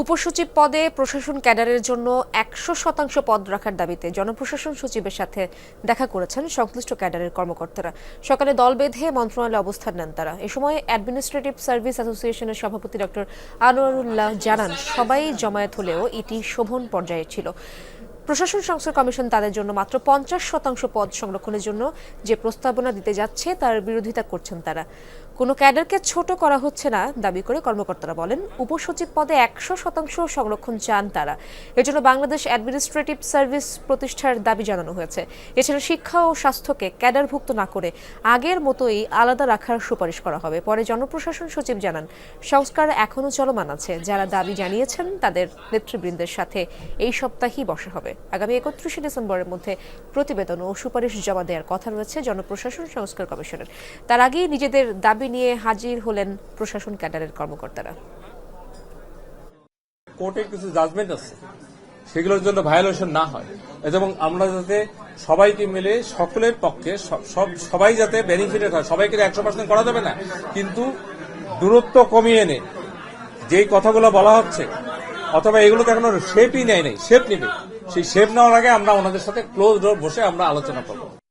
উপসচিব পদে প্রশাসন ক্যাডারের জন্য একশো শতাংশ পদ রাখার দাবিতে জনপ্রশাসন সচিবের সাথে দেখা করেছেন সংশ্লিষ্ট ক্যাডারের কর্মকর্তারা। সকালে দল বেঁধে মন্ত্রণালয়ে অবস্থান নেন তারা। এ সময় অ্যাডমিনিস্ট্রেটিভ সার্ভিস অ্যাসোসিয়েশনের সভাপতি ডক্টর আনোয়ারুল্লাহ জানান, সবাই জমায়েত হলেও এটি শোভন পর্যায়ে ছিল। প্রশাসন সংস্কার কমিশন তাদের জন্য মাত্র পঞ্চাশ শতাংশ পদ সংরক্ষণের জন্য যে প্রস্তাবনা দিতে যাচ্ছে, তার বিরোধিতা করছেন তারা। কোনো ক্যাডারকে ছোট করা হচ্ছে না, দাবি করে কর্মকর্তারা বলেন। উপসচিব পদে একশো শতাংশ সংরক্ষণ চান তারা। এজন্য বাংলাদেশ অ্যাডমিনিস্ট্রেটিভ সার্ভিস প্রতিষ্ঠার দাবি জানানো হয়েছে। এছাড়া শিক্ষা ও স্বাস্থ্যকে ক্যাডারভুক্ত না করে আগের মতোই আলাদা রাখার সুপারিশ করা হবে। পরে জনপ্রশাসন সচিব জানান, সংস্কার এখনও চলমান আছে। যারা দাবি জানিয়েছেন, তাদের নেতৃবৃন্দের সাথে এই সপ্তাহেই বসা হবে। আগামী একত্রিশে ডিসেম্বরের মধ্যে প্রতিবেদন ও সুপারিশ জমা দেওয়ার কথা রয়েছে জনপ্রশাসন সংস্কার কমিশনের। তার আগেই নিজেদের দাবি নিয়ে হাজির হলেন প্রশাসন ক্যাডারের কর্মকর্তারা। কোর্টের কিছু জাজমেন্ট আছে। সেগুলোর জন্য ভায়োলেশন না হয়। এবং আমরা যাতে সবাইকে মিলে সকলের পক্ষে সব- সব সবাই যাতে বেনিফিটেড হয়, সবাইকে একশো পার্সেন্ট করা যাবে না। কিন্তু দূরত্ব কমিয়ে এনে যেই কথাগুলো বলা হচ্ছে, অথবা এগুলো তো এখনও শেপই নেয় নাই শেপ নেবে। সেই শেপ নেওয়ার আগে আমরা ওনাদের সাথে ক্লোজ ডোর বসে আমরা আলোচনা করব।